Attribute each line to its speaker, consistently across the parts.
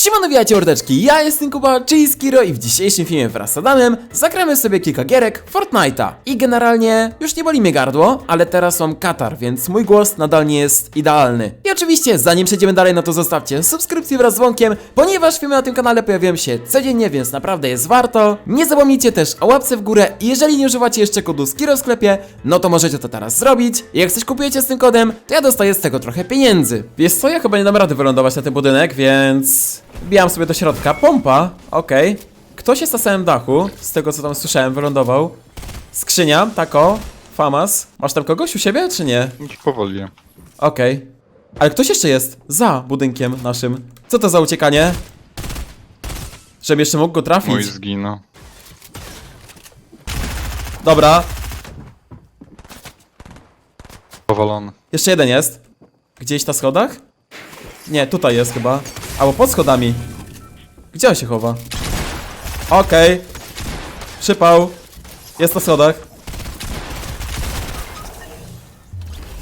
Speaker 1: Siemano, witajcie mordeczki, ja jestem Kuba, czyli Skiro i w dzisiejszym filmie wraz z Adamem zagramy sobie kilka gierek Fortnite'a. I generalnie już nie boli mnie gardło, ale teraz mam katar, więc mój głos nadal nie jest idealny. I oczywiście, zanim przejdziemy dalej, no to zostawcie subskrypcję wraz z dzwonkiem, ponieważ filmy na tym kanale pojawiają się codziennie, więc naprawdę jest warto. Nie zapomnijcie też o łapce w górę i jeżeli nie używacie jeszcze kodu Skiro w sklepie, no to możecie to teraz zrobić. Jak coś kupujecie z tym kodem, to ja dostaję z tego trochę pieniędzy. Wiesz co, ja chyba nie dam rady wylądować na ten budynek, więc... Wbijam sobie do środka. Pompa, okej. Ktoś jest na samym dachu, z tego co tam słyszałem, wylądował. Skrzynia, tako, famas. Masz tam kogoś u siebie, czy nie?
Speaker 2: Już powoli.
Speaker 1: Okej. Ale ktoś jeszcze jest za budynkiem naszym. Co to za uciekanie? Żebym jeszcze mógł go
Speaker 2: Mój
Speaker 1: trafić.
Speaker 2: zginął.
Speaker 1: Dobra,
Speaker 2: Powalony.
Speaker 1: jeszcze jeden jest. Gdzieś na schodach? Nie, tutaj jest chyba. Albo pod schodami. Gdzie on się chowa? Okej. Przypał. Jest na schodach.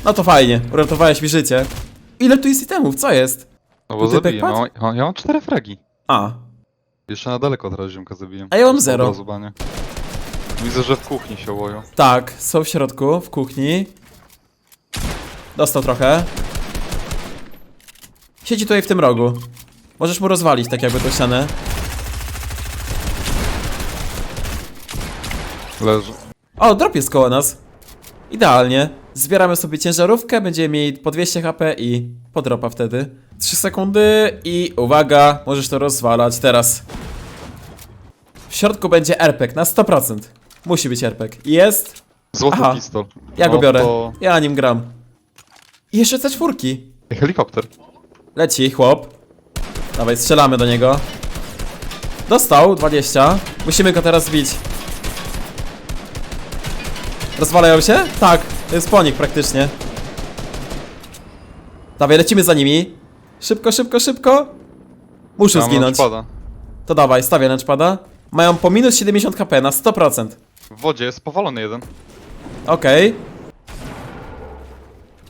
Speaker 1: No to fajnie, uratowałeś mi życie. Ile tu jest itemów? Co jest?
Speaker 2: No bo zabiję.
Speaker 1: padł?
Speaker 2: No, ja mam cztery fragi.
Speaker 1: A,
Speaker 2: Jeszcze na daleko teraz ziomka zabiłem.
Speaker 1: A ja mam
Speaker 2: Od
Speaker 1: zero.
Speaker 2: razu, banie. Widzę, że w kuchni się łoją.
Speaker 1: tak, są w środku, w kuchni. Dostał trochę. Siedzi tutaj w tym rogu. Możesz mu rozwalić tak jakby tą ścianę.
Speaker 2: Leży.
Speaker 1: O, drop jest koło nas. Idealnie. Zbieramy sobie ciężarówkę, będziemy mieli po 200 HP i po dropa wtedy. 3 sekundy i uwaga, możesz to rozwalać teraz. W środku będzie RPG na 100%. Musi być RPG. Jest.
Speaker 2: Złoty
Speaker 1: Aha.
Speaker 2: pistol.
Speaker 1: Ja go
Speaker 2: No
Speaker 1: biorę.
Speaker 2: To...
Speaker 1: Ja nim gram. I jeszcze te czwórki.
Speaker 2: Helikopter.
Speaker 1: Leci, chłop. Dawaj, strzelamy do niego. Dostał 20. Musimy go teraz zbić. Rozwalają się? Tak, to jest po nich praktycznie. Dawaj, lecimy za nimi. Szybko, szybko, szybko. Muszę
Speaker 2: Mam
Speaker 1: zginąć. To dawaj, stawię lunchpada. Mają po minus 70 HP na 100%.
Speaker 2: W wodzie jest powalony jeden.
Speaker 1: Okej.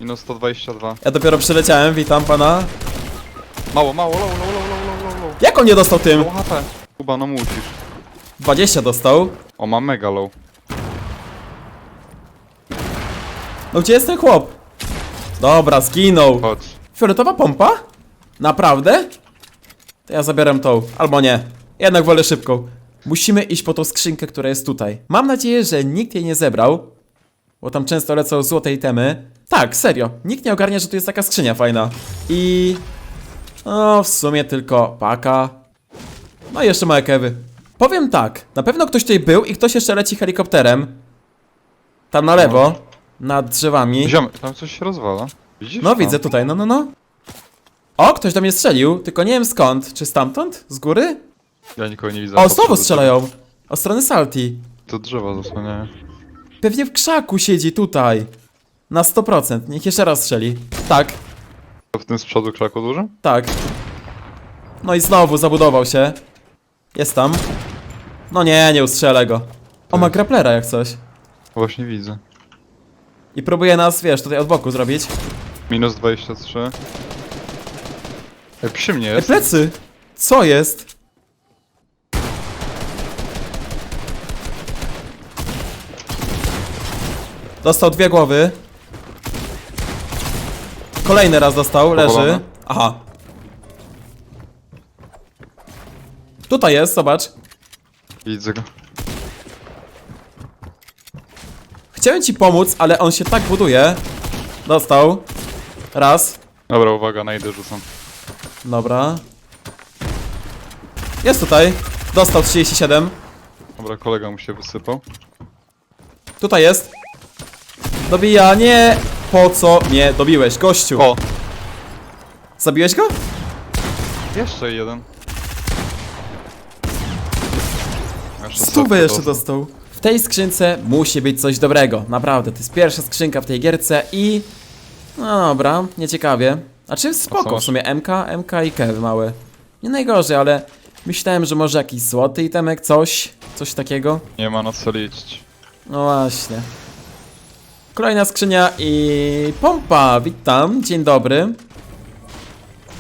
Speaker 2: Minus 122.
Speaker 1: Ja dopiero przyleciałem, witam pana.
Speaker 2: Mało, mało, low, low, low, low, low, low.
Speaker 1: Jak on nie dostał tym?
Speaker 2: Low HP. Kuba, no musisz.
Speaker 1: 20 dostał.
Speaker 2: O, ma mega low.
Speaker 1: No gdzie jest ten chłop? Dobra, zginął.
Speaker 2: Chodź.
Speaker 1: Fioletowa pompa? Naprawdę? To ja zabieram tą, albo nie. Jednak wolę szybką. Musimy iść po tą skrzynkę, która jest tutaj. Mam nadzieję, że nikt jej nie zebrał, bo tam często lecą złote itemy. Tak, serio. Nikt nie ogarnia, że tu jest taka skrzynia fajna. I... No, w sumie tylko paka. No i jeszcze małe kewy. Powiem tak, na pewno ktoś tutaj był i ktoś jeszcze leci helikopterem. Tam na lewo, nad drzewami.
Speaker 2: Ziomek, tam coś się rozwala. Widzisz?
Speaker 1: No widzę tutaj, no no no. O, ktoś do mnie strzelił, tylko nie wiem skąd. Czy stamtąd? Z góry?
Speaker 2: Ja nikogo nie widzę.
Speaker 1: O, znowu strzelają. O strony Salti.
Speaker 2: To drzewa zasłaniają.
Speaker 1: Pewnie w krzaku siedzi tutaj. Na 100%. Niech jeszcze raz strzeli. Tak,
Speaker 2: W tym z przodu krzaku dużym?
Speaker 1: tak. No i znowu zabudował się. Jest tam. No nie, nie ustrzelę go. O, ma graplera jak coś.
Speaker 2: Właśnie widzę.
Speaker 1: I próbuje nas, wiesz, tutaj od boku zrobić.
Speaker 2: Minus 23. Ej, przy mnie
Speaker 1: Ej,
Speaker 2: jest.
Speaker 1: plecy! Co jest? Dostał dwie głowy. Kolejny raz dostał, leży. Aha. Tutaj jest, zobacz.
Speaker 2: Widzę go.
Speaker 1: Chciałem ci pomóc, ale on się tak buduje. Dostał. Raz.
Speaker 2: Dobra, uwaga, najdę rzucam.
Speaker 1: Dobra. Jest tutaj. Dostał 37.
Speaker 2: Dobra, kolega mu się wysypał.
Speaker 1: Tutaj jest. Dobija, nie! Po co mnie dobiłeś, gościu?
Speaker 2: O!
Speaker 1: Zabiłeś go?
Speaker 2: Jeszcze jeden. Jeszcze
Speaker 1: Stówę jeszcze dostał. W tej skrzynce musi być coś dobrego. Naprawdę, to jest pierwsza skrzynka w tej gierce i... No dobra, nieciekawie. A czy
Speaker 2: co
Speaker 1: spoko w
Speaker 2: masz?
Speaker 1: sumie MK, MK i kewy małe. Nie najgorzej, ale myślałem, że może jakiś złoty itemek, coś, coś takiego.
Speaker 2: Nie ma na co liczyć.
Speaker 1: No właśnie. Kolejna skrzynia i pompa, witam, dzień dobry.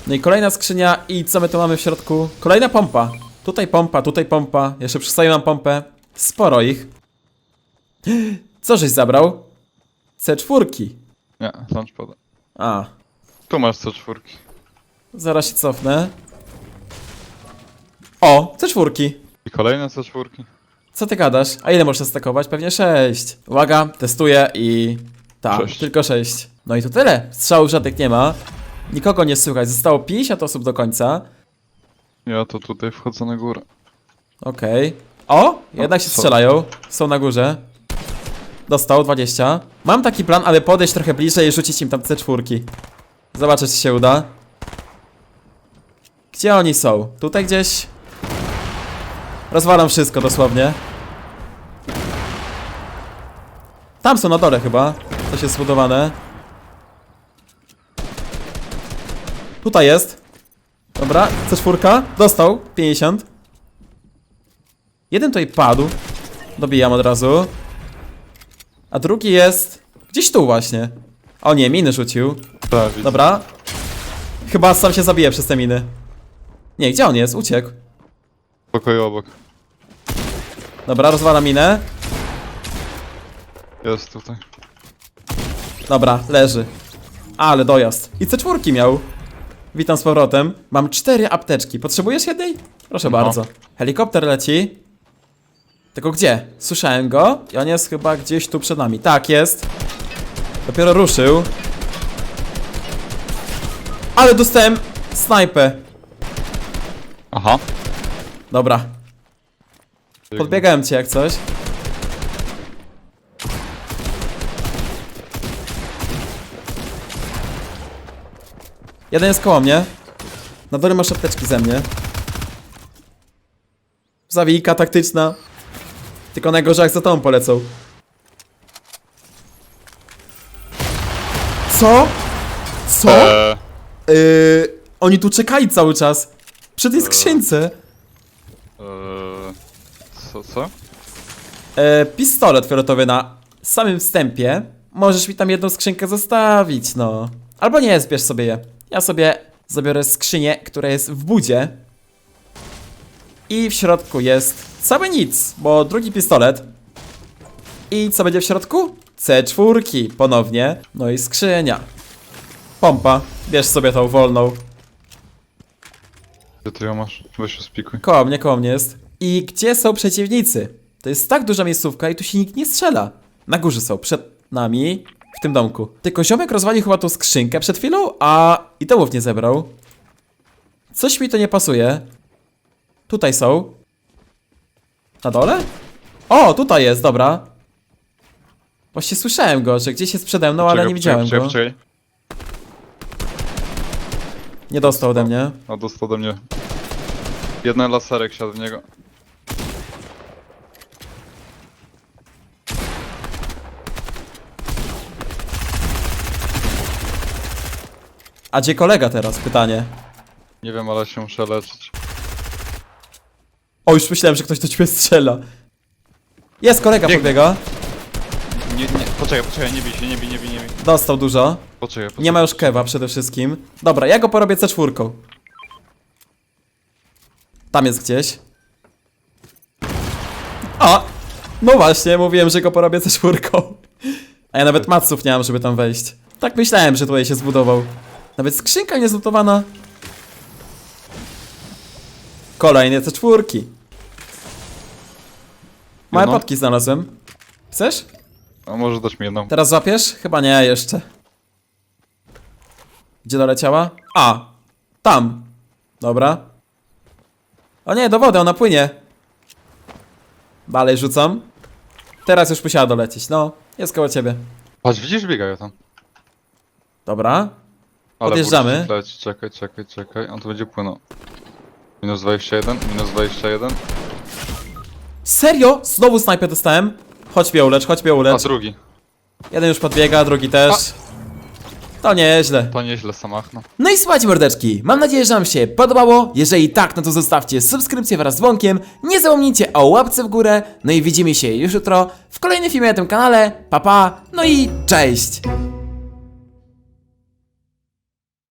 Speaker 1: No i kolejna skrzynia i co my tu mamy w środku? Kolejna pompa. Tutaj pompa, tutaj pompa. Jeszcze przystaję mam pompę. Sporo ich. Co żeś zabrał? C4.
Speaker 2: Nie, launchpada.
Speaker 1: A,
Speaker 2: Tu masz C4.
Speaker 1: zaraz się cofnę. O, C4.
Speaker 2: I kolejne C4.
Speaker 1: Co ty gadasz? A ile można stakować? Pewnie 6. Uwaga, testuję i... Tak,
Speaker 2: Sześć.
Speaker 1: tylko 6. No i to tyle. Strzałów żadnych nie ma. Nikogo nie słychać. Zostało 50 osób do końca.
Speaker 2: Ja to tutaj wchodzę na górę.
Speaker 1: Okej. O! Jednak się
Speaker 2: są.
Speaker 1: strzelają. Są na górze. Dostał 20. Mam taki plan, ale podejść trochę bliżej i rzucić im tam C4. Zobaczę, czy się uda. Gdzie oni są? Tutaj gdzieś? Rozwalam wszystko dosłownie. Tam są na dole chyba. Coś jest zbudowane. Tutaj jest. Dobra, C4. Dostał. 50. Jeden tutaj padł. Dobijam od razu. A drugi jest... Gdzieś tu właśnie. O nie, miny rzucił. Dobra. Chyba sam się zabije przez te miny. Nie, gdzie on jest? Uciekł.
Speaker 2: Pokoju obok.
Speaker 1: Dobra, rozwala minę.
Speaker 2: Jest tutaj.
Speaker 1: Dobra, leży. Ale dojazd. I C4 miał. Witam z powrotem. Mam cztery apteczki. Potrzebujesz jednej? Proszę
Speaker 2: No.
Speaker 1: bardzo. Helikopter leci. Tylko gdzie? Słyszałem go i on jest chyba gdzieś tu przed nami. Tak, jest. Dopiero ruszył. Ale dostałem snajpę.
Speaker 2: Aha.
Speaker 1: Dobra, podbiegałem cię jak coś. Jeden jest koło mnie. Na dole masz apteczki ze mnie. Zawijka taktyczna. Tylko najgorzej jak za tobą polecą. Co? Co?
Speaker 2: Eee,
Speaker 1: Yy, oni tu czekali cały czas. Przy tej skrzynce.
Speaker 2: eee, co, co?
Speaker 1: E, pistolet fioletowy na samym wstępie. Możesz mi tam jedną skrzynkę zostawić, no. Albo nie, zbierz sobie je. Ja sobie zabiorę skrzynię, która jest w budzie. I w środku jest cały nic, bo drugi pistolet. I co będzie w środku? C4 ponownie. No i skrzynia. Pompa. Bierz sobie tą wolną.
Speaker 2: Gdzie ty ją masz? Weź się spikuj.
Speaker 1: Koło mnie, koło mnie jest. I gdzie są przeciwnicy? To jest tak duża miejscówka i tu się nikt nie strzela. Na górze są, przed nami, w tym domku. Tylko ziomek rozwalił chyba tą skrzynkę przed chwilą, a i domów nie zebrał. Coś mi to nie pasuje. Tutaj są. Na dole? O, tutaj jest, dobra. Właśnie słyszałem go, że gdzieś jest przede mną, ale nie widziałem go. Nie dostał ode mnie.
Speaker 2: A dostał ode mnie. Jeden laserek siadł w niego.
Speaker 1: A gdzie kolega teraz? Pytanie.
Speaker 2: Nie wiem, ale się muszę leczyć.
Speaker 1: O, już myślałem, że ktoś do ciebie strzela. Jest, kolega
Speaker 2: Biegnie.
Speaker 1: podbiega.
Speaker 2: Nie, nie, poczekaj, poczekaj, nie bij się, nie bij, nie bij, nie bij.
Speaker 1: Dostał dużo.
Speaker 2: Poczekaj, poczekaj.
Speaker 1: Nie ma już kewa przede wszystkim. Dobra, ja go porobię C4. Tam jest gdzieś. A! No właśnie, mówiłem, że go porobię C4. A ja nawet maców nie mam, żeby tam wejść. Tak myślałem, że tutaj się zbudował. Nawet skrzynka nie zlutowana. Kolejne C4. Małe
Speaker 2: No.
Speaker 1: potki znalazłem. Chcesz?
Speaker 2: A może dać mi jedną.
Speaker 1: Teraz złapiesz? Chyba nie, jeszcze. Gdzie doleciała? A! Tam. Dobra. O nie, do wody, ona płynie. Dalej rzucam. Teraz już musiała dolecieć, no. Jest koło ciebie.
Speaker 2: Patrz, widzisz, biegają tam.
Speaker 1: Dobra.
Speaker 2: Ale
Speaker 1: Podjeżdżamy.
Speaker 2: leci. Czekaj, czekaj, czekaj. On tu będzie płynął. Minus 21, minus 21.
Speaker 1: Serio? Znowu snajpę dostałem? Chodź mnie ulecz, chodź mnie
Speaker 2: A
Speaker 1: ulecz.
Speaker 2: drugi.
Speaker 1: Jeden już podbiega, drugi też. To nieźle.
Speaker 2: To nieźle samachno.
Speaker 1: No i słuchajcie mordeczki, mam nadzieję, że wam się podobało. Jeżeli tak, no to zostawcie subskrypcję wraz z dzwonkiem. Nie zapomnijcie o łapce w górę. No i widzimy się już jutro w kolejnym filmie na tym kanale. Pa pa, no i cześć!